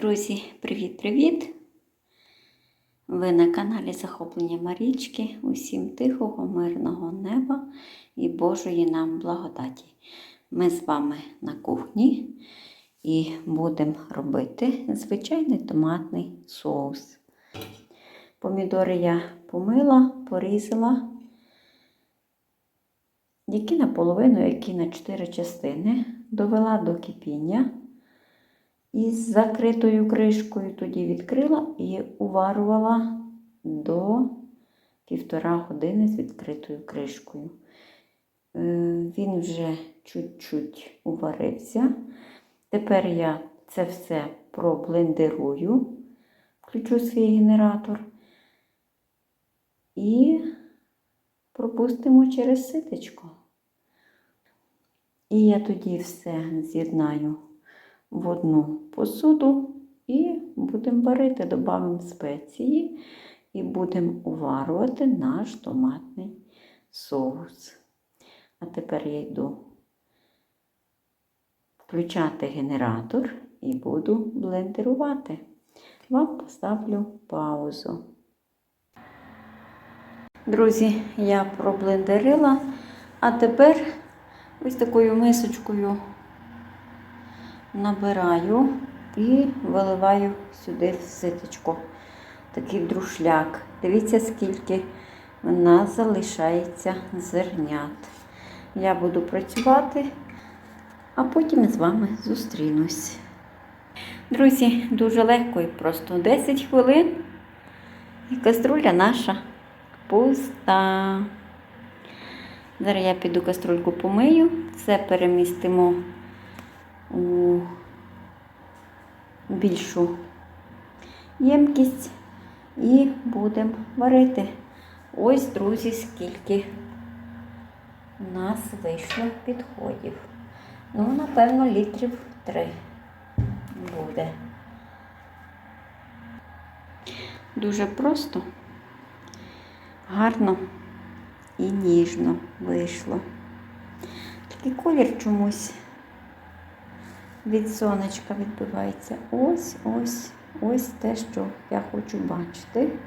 Друзі, привіт-привіт! Ви на каналі Захоплення Марічки. Усім тихого, мирного неба і Божої нам благодаті. Ми з вами на кухні і будемо робити звичайний томатний соус. Помідори я помила, порізала, які наполовину, які на 4 частини, довела до кипіння із закритою кришкою, тоді відкрила і уварувала до півтора години з відкритою кришкою. Е, Він вже чуть-чуть уварився. Тепер я це все проблендерую, включу свій генератор і пропустимо через ситечко. І я тоді все з'єднаю в одну посуду і будемо варити, додамо спеції і будемо уварувати наш томатний соус. А тепер я йду включати генератор і буду блендерувати. Вам поставлю паузу. Друзі, я проблендерила, а тепер ось такою мисочкою набираю і виливаю сюди в ситочку. Такий друшляк. Дивіться, скільки в нас залишається зернят. Я буду працювати, а потім з вами зустрінусь. Друзі, дуже легко і просто 10 хвилин. І каструля наша пуста. Зараз я піду каструльку помию, все перемістимо у більшу ємкість і будемо варити. Ось, друзі, скільки у нас вийшло підходів. Ну, напевно, літрів три буде. Дуже просто, гарно і ніжно вийшло. Такий колір чомусь від сонечка відбивається. Ось, ось, ось те, що я хочу бачити.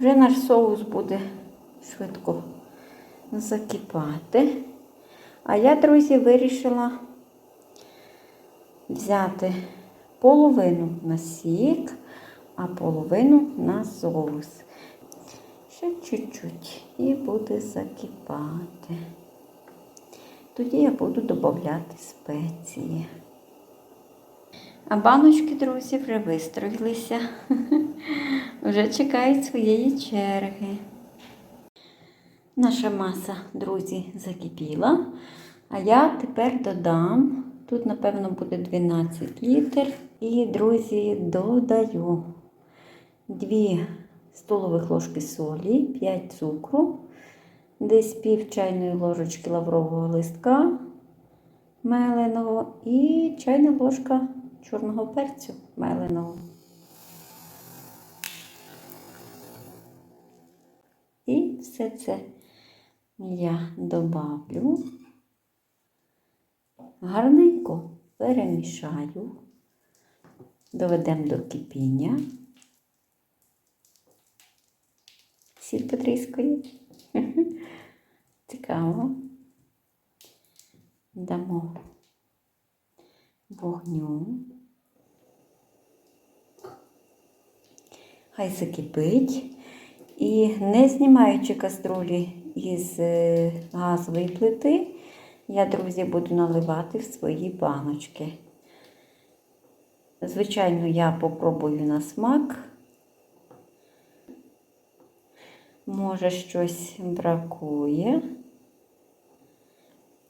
Вже наш соус буде швидко закипати. А я, друзі, вирішила взяти половину на сік, а половину на соус. Ще чуть-чуть і буде закипати. Тоді я буду додати спеції. А баночки, друзі, вже вистроїлися. Вже чекають своєї черги. Наша маса, друзі, закипіла. А я тепер додам, тут, напевно, буде 12 літр. І, друзі, додаю 2 столових ложки солі, 5 цукру десь пів чайної ложечки лаврового листка меленого і чайна ложка чорного перцю меленого. І все це я добавлю, гарненько перемішаю, доведемо до кипіння. Сіль потріскає. Цікаво. Дамо вогню. Хай закипить. І не знімаючи каструлі із е, газової плити, я, друзі, буду наливати в свої баночки. Звичайно, я попробую на смак. Може, щось бракує.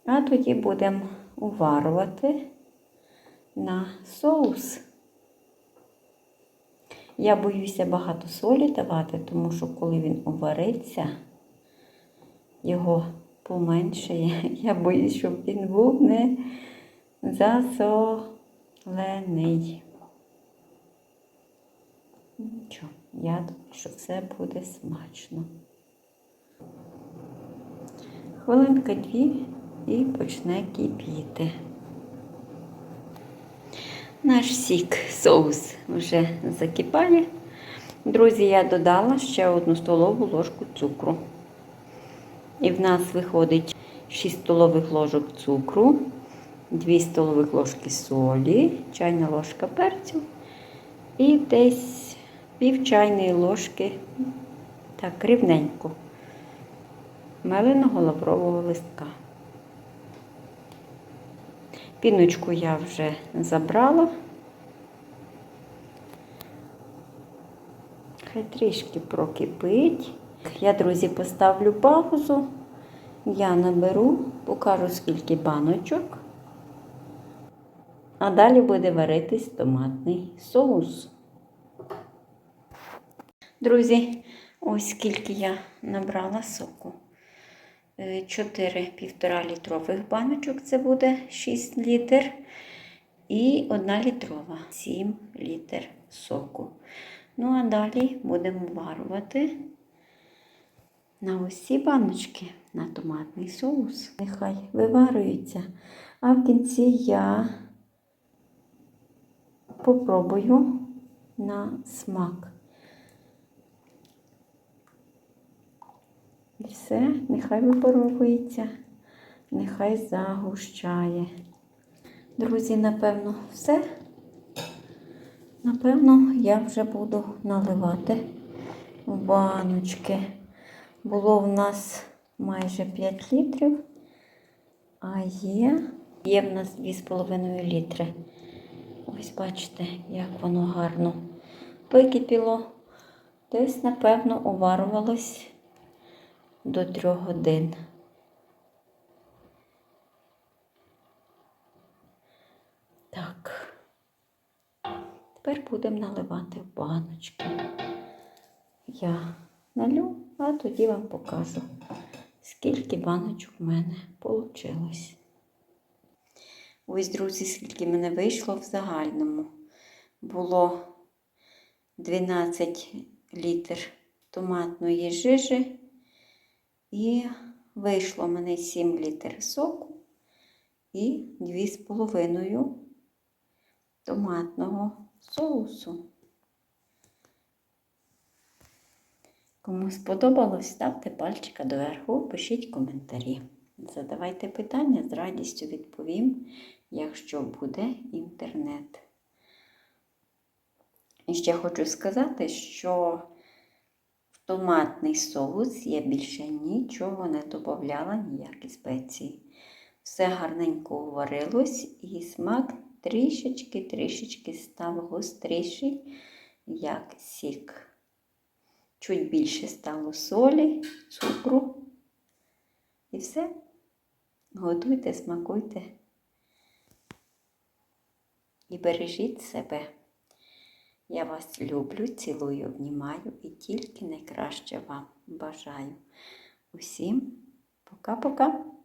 А тоді будемо уварувати на соус. Я боюся багато солі давати, тому що коли він увариться, його поменшає. Я боюсь, щоб він був не засолений. Нічого. Я думаю, що це буде смачно. Хвилинка дві і почне кипіти. Наш сік, соус вже закипає. Друзі, я додала ще одну столову ложку цукру. І в нас виходить 6 столових ложок цукру, 2 столових ложки солі, чайна ложка перцю і десь пів чайної ложки, так, рівненько, меленого лаврового листка. Піночку я вже забрала. Хай трішки прокипить. Я, друзі, поставлю паузу. Я наберу, покажу скільки баночок. А далі буде варитись томатний соус. Друзі, ось скільки я набрала соку. 4 півтора літрових баночок, це буде 6 літр. І 1 літрова 7 літр соку. Ну, а далі будемо варувати на усі баночки на томатний соус. Нехай виварюється. А в кінці я попробую на смак. І все, нехай випаровується, нехай загущає. Друзі, напевно, все. Напевно, я вже буду наливати в баночки. Було в нас майже 5 літрів, а є, є в нас 2,5 літри. Ось бачите, як воно гарно википіло. Десь, напевно, уварувалось до 3 годин. Так. Тепер будемо наливати в баночки. Я налю, а тоді вам покажу, скільки баночок в мене вийшло. Ось, друзі, скільки в мене вийшло в загальному. Було 12 літр томатної жижі і вийшло в мене 7 літр соку і 2,5 томатного соусу. Кому сподобалось, ставте пальчика доверху, пишіть коментарі. Задавайте питання, з радістю відповім, якщо буде інтернет. І ще хочу сказати, що томатний соус я більше нічого не додавала, ніякі спеції. Все гарненько уварилось і смак трішечки-трішечки став гостріший, як сік. Чуть більше стало солі, цукру. І все. Готуйте, смакуйте. І бережіть себе. Я вас люблю, цілую, обнімаю і тільки найкраще вам бажаю. Усім пока-пока!